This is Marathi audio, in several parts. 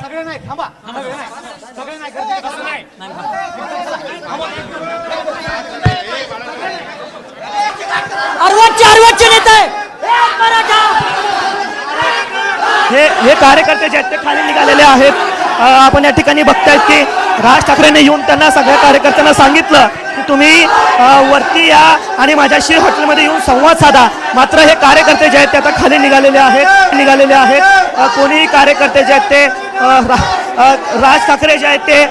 सगळे नाही थांबा सगळे नाही सगळे नाही नाही अर्वाचे अर्वाचे नेते! हे हे कार्यकर्ते जे आहेत ते खाली निघालेले आहेत. आपण या ठिकाणी बघतायत की राज ठाकरेंनी येऊन त्यांना सगळ्या कार्यकर्त्यांना सांगितलं की तुम्ही वरती या आणि माझ्याशी हॉटेलमध्ये येऊन संवाद साधा. मात्र हे कार्यकर्ते जे आहेत ते आता खाली निघालेले आहेत निघालेले आहेत. कोणीही कार्यकर्ते जे आहेत ते राज ठाकरे जे आहेत ते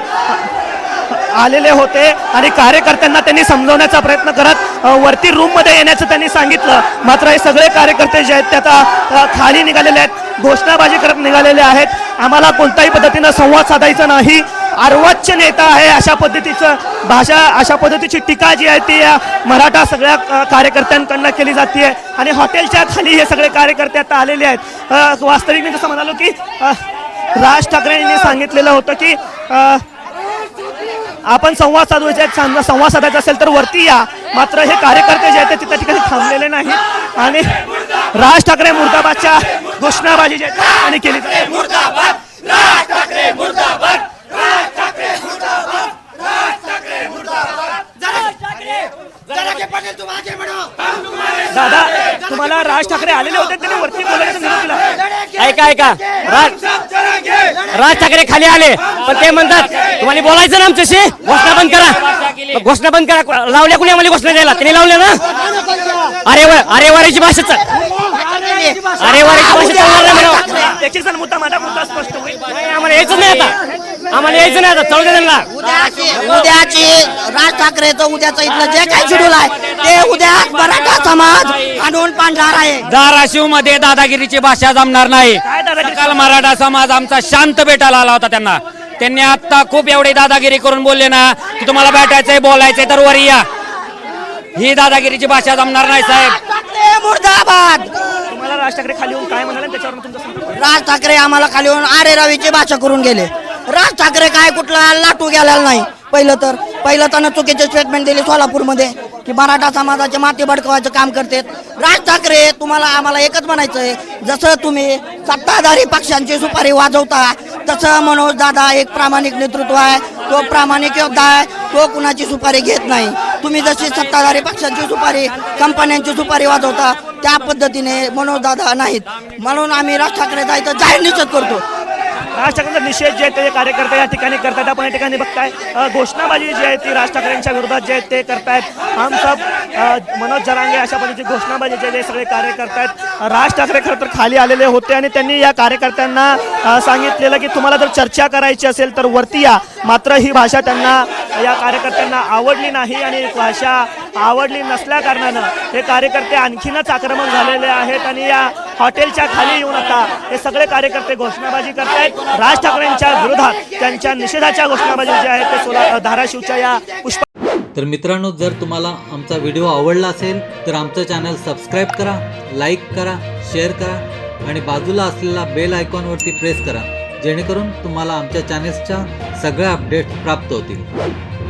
आलेले होते आणि कार्यकर्त्यांना त्यांनी समजवण्याचा प्रयत्न करत वरती रूममध्ये येण्याचं त्यांनी सांगितलं. मात्र हे सगळे कार्यकर्ते जे आहेत ते आता खाली निघालेले आहेत घोषणाबाजी करत निघालेले आहेत. आम्हाला कोणत्याही पद्धतीनं संवाद साधायचा नाही. अर्वाच्य नेता आहे अशा पद्धतीचं भाषा अशा पद्धतीची टीका जी आहे ती या मराठा सगळ्या कार्यकर्त्यांकडनं केली जाते आणि हॉटेलच्या खाली हे सगळे कार्यकर्ते आता आलेले आहेत. वास्तविक मी जसं म्हणालो की राज ठाकरे यांनी सांगितलेलं होतं की आपण संवाद साधवायचे सं- संवाद साधायचा असेल तर वरती या. मात्र हे कार्यकर्ते जे आहेत ते त्या ठिकाणी थांबलेले नाही आणि राज ठाकरे मुर्दाबादच्या घोषणाबाजी जी त्यांनी केली. दादा तुम्हाला राज ठाकरे आलेले होते त्यांनी वरती बोलायचं ऐका ऐका. राज राज ठाकरे खाली आले. पण ते म्हणतात तुम्हाला बोलायचं ना आमच्याशी? घोषणा बंद करा. घोषणा बंद करा. लावल्या कुणी आम्हाला घोषणा द्यायला? त्यांनी लावल्या ना? अरे वा अरे वारीची भाषा चा- अरे वारीची भाषा मुद्दा माझा मुद्दा स्पष्ट होईल. आम्हाला यायचं नाही आता. आम्हाला यायचं नाही आता. चालू दे त्यांना. उद्याची उद्याची राज ठाकरेचं उद्याचं इथलं जे काही शेड्यूल आहे ते समाज आणून पांढणार आहे. धाराशिवमध्ये दादागिरीची भाषा जमणार नाही. काय दादागिरी? काल मराठा समाज आमचा शांत भेटायला आला होता त्यांना. त्यांनी आता खूप एवढी दादागिरी करून बोलले ना की तुम्हाला भेटायचंय बोलायचंय तर वर या. ही दादागिरीची भाषा जमणार नाही साहेब. ठाकरे मुर्दाबाद. तुम्हाला राज ठाकरे खाली येऊन काय म्हणाले? त्याच्यावर तुमचं राज ठाकरे आम्हाला खाली येऊन आरे रवीची भाषा करून गेले. राज ठाकरे काय कुठला लाटू गेलेला नाही. पहिलं तर पहिलं त्यानं चुकीचे स्टेटमेंट दिले सोलापूरमध्ये. की मराठा समाजाचे माती भडकवायचं काम करतात. राज ठाकरे तुम्हाला आम्हाला एकच म्हणायचं आहे जसं तुम्ही सत्ताधारी पक्षांची सुपारी वाजवता तसं मनोज दादा एक प्रामाणिक नेतृत्व आहे. तो प्रामाणिक योद्धा आहे. तो कुणाची सुपारी घेत नाही. तुम्ही जशी सत्ताधारी पक्षांची सुपारी कंपन्यांची सुपारी वाजवता त्या पद्धतीने मनोज दादा नाहीत. म्हणून आम्ही राज ठाकरे जायचं जाहीर निषेध करतो. राज ठाकरेंचा निषेध जे आहे ते कार्यकर्ते या ठिकाणी करतात आपण या ठिकाणी बघताय घोषणाबाजी जी आहे ती राज ठाकरेंच्या विरोधात जे आहे ते करतायत. हम सब मनोज जरांगे अशा पद्धतीची घोषणाबाजी जे आहे सगळे कार्य करतायत राज ठाकरे खरं तर खाली आलेले होते आणि त्यांनी या कार्यकर्त्यांना सांगितलेलं की तुम्हाला जर चर्चा करायची असेल तर वरती या. मात्र ही भाषा त्यांना या कार्यकर्त्यांना आवडली नाही आणि भाषा आवडली नसल्या कारणानं हे कार्यकर्ते आणखीनच आक्रमक झालेले आहेत आणि या हॉटेलच्या खाली येऊ नका. हे सगळे कार्यकर्ते घोषणाबाजी करतायत. राज ठाकरेंच्या विरोधात त्यांच्या निषेधाच्या घोषणाबाजी ज्या आहेत ते सोला धाराशिवच्या या पुष्प तर मित्रांनो जर तुम्हाला आमचा व्हिडिओ आवडला असेल तर आमचं चॅनल सबस्क्राईब करा लाईक करा शेअर करा आणि बाजूला असलेला बेल आयकॉनवरती प्रेस करा जेणेकरून तुम्हाला आमच्या चॅनेल्सच्या सगळ्या अपडेट्स प्राप्त होतील.